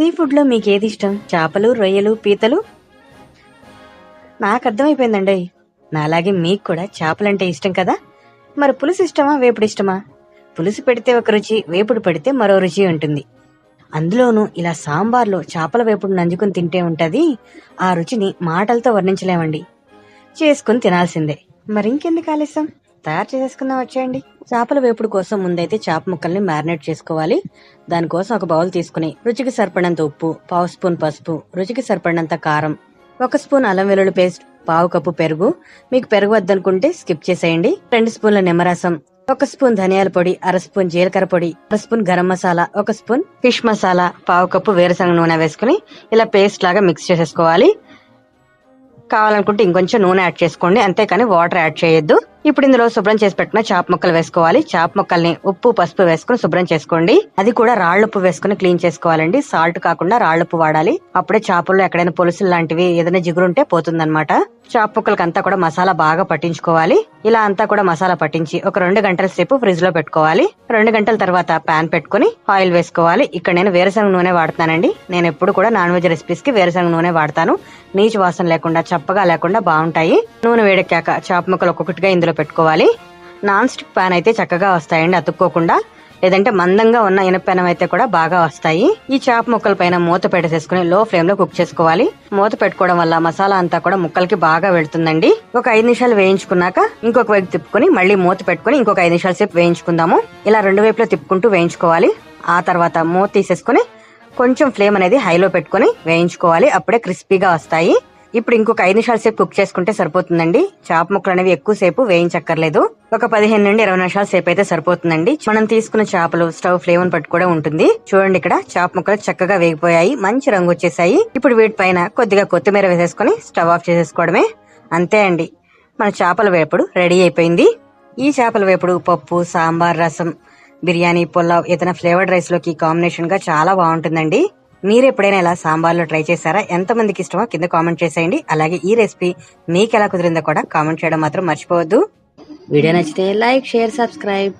See ఫుడ్లో మీకు ఏది ఇష్టం చేపలు రొయ్యలు పీతలు? నాకు అర్థమైపోయిందండి నాలాగే మీకు కూడా చేపలంటే ఇష్టం కదా? మరి పులుసు ఇష్టమా వేపుడు ఇష్టమా? పులుసు పెడితే ఒక రుచి వేపుడు పెడితే మరో రుచి ఉంటుంది. అందులోనూ ఇలా సాంబార్లో చేపల వేపుడు నంజుకుని తింటే ఉంటుంది ఆ రుచిని మాటలతో వర్ణించలేమండి. చేసుకుని తినాల్సిందే. మరి ఇంకెందుకు ఆలస్యం? తయారు చేసేసుకుందాం వచ్చేయండి. చేపల వేపుడు కోసం ముందైతే చేప ముక్కల్ని మ్యారినేట్ చేసుకోవాలి. దానికోసం ఒక బౌల్ తీసుకుని రుచికి సరిపడినంత ఉప్పు పావు స్పూన్ పసుపు రుచికి సరిపడినంత కారం ఒక స్పూన్ అల్లం వెల్లుల్లి పేస్ట్ పావు కప్పు పెరుగు. మీకు పెరుగు వద్దనుకుంటే స్కిప్ చేసేయండి. రెండు స్పూన్ల నిమ్మరసం ఒక స్పూన్ ధనియాల పొడి అర స్పూన్ జీలకర్ర పొడి అర స్పూన్ గరం మసాలా ఒక స్పూన్ ఫిష్ మసాలా పావు కప్పు వేరుశనగ నూనె వేసుకుని ఇలా పేస్ట్ లాగా మిక్స్ చేసేసుకోవాలి. కావాలనుకుంటే ఇంకొంచెం నూనె యాడ్ చేసుకోండి. అంతేకాని వాటర్ యాడ్ చేయొద్దు. ఇప్పుడు ఇందులో శుభ్రం చేసి పెట్టిన చాప ముక్కలు వేసుకోవాలి. చాప ముక్కల్ని ఉప్పు పసుపు వేసుకుని శుభ్రం చేసుకోండి. అది కూడా రాళ్ళుప్పు వేసుకుని క్లీన్ చేసుకోవాలండి. సాల్ట్ కాకుండా రాళ్ళుప్పు వాడాలి. అప్పుడే చేపల్లో ఎక్కడైనా పులుసులు లాంటివి ఏదైనా జిగురుంటే పోతుందన్నమాట. చాప ముక్కలకి అంతా కూడా మసాలా బాగా పట్టించుకోవాలి. ఇలా అంతా కూడా మసాలా పట్టించి ఒక రెండు గంటల సేపు ఫ్రిడ్జ్లో పెట్టుకోవాలి. రెండు గంటల తర్వాత పాన్ పెట్టుకుని ఆయిల్ వేసుకోవాలి. ఇక్కడ నేను వేరుశనగ నూనె వాడుతానండి నేను ఎప్పుడు కూడా నాన్ వెజ్ రెసిపీస్కి వేరుశనగ నూనె వాడతాను. నీచు వాసన లేకుండా చప్పగా లేకుండా బాగుంటాయి. నూనె వేడెక్కాక చాప ముక్కలు ఒక్కొక్కటిగా ఇందులో పెట్టుకోవాలి. నాన్ స్టిక్ పాన్ అయితే చక్కగా వస్తాయండి అతుక్కోకుండా. లేదంటే మందంగా ఉన్న ఇనపెనం అయితే కూడా బాగా వస్తాయి. ఈ చేప ముక్కల పైన మూత పెట్టేసేసుకుని లో ఫ్లేమ్లో కుక్ చేసుకోవాలి. మూత పెట్టుకోవడం వల్ల మసాలా అంతా కూడా ముక్కలకి బాగా వెళ్తుందండి. ఒక ఐదు నిమిషాలు వేయించుకున్నాక ఇంకొక వైపు తిప్పుకొని మళ్ళీ మూత పెట్టుకుని ఇంకొక ఐదు నిమిషాల సేపు వేయించుకుందాము. ఇలా రెండు వైపులో తిప్పుకుంటూ వేయించుకోవాలి. ఆ తర్వాత మూత తీసేసుకుని కొంచెం ఫ్లేమ్ అనేది హైలో పెట్టుకుని వేయించుకోవాలి. అప్పుడే క్రిస్పీగా వస్తాయి. ఇప్పుడు ఇంకొక ఐదు నిమిషాల సేపు కుక్ చేసుకుంటే సరిపోతుందండి. చేప ముక్కలు అనేవి ఎక్కువ సేపు వేయించక్కర్లేదు. ఒక పదిహేను నుండి ఇరవై నిమిషాల సేపు అయితే సరిపోతుందండి. మనం తీసుకున్న చేపలు స్టవ్ ఫ్లేమ్ పట్టు కూడా ఉంటుంది. చూడండి ఇక్కడ చేప ముక్కలు చక్కగా వేగిపోయాయి. మంచి రంగు వచ్చేసాయి. ఇప్పుడు వీటిపైన కొద్దిగా కొత్తిమీర వేసేసుకుని స్టవ్ ఆఫ్ చేసేసుకోవడమే. అంతే అండి. మన చేపల వేపుడు రెడీ అయిపోయింది. ఈ చేపల వేపుడు పప్పు సాంబార్ రసం బిర్యానీ పులావ్ ఏదైనా ఫ్లేవర్డ్ రైస్లోకి చాలా బాగుంటుందండి. మీరు ఎప్పుడైనా ఇలా సాంబార్లో ట్రై చేశారా? ఎంతమందికి ఇష్టమో కింద కామెంట్ చేసేయండి. అలాగే ఈ రెసిపీ మీకు ఎలా కుదిరిందో కూడా కామెంట్ చేయడం మాత్రం మర్చిపోవద్దు. వీడియో నచ్చితే లైక్ షేర్ సబ్స్క్రైబ్.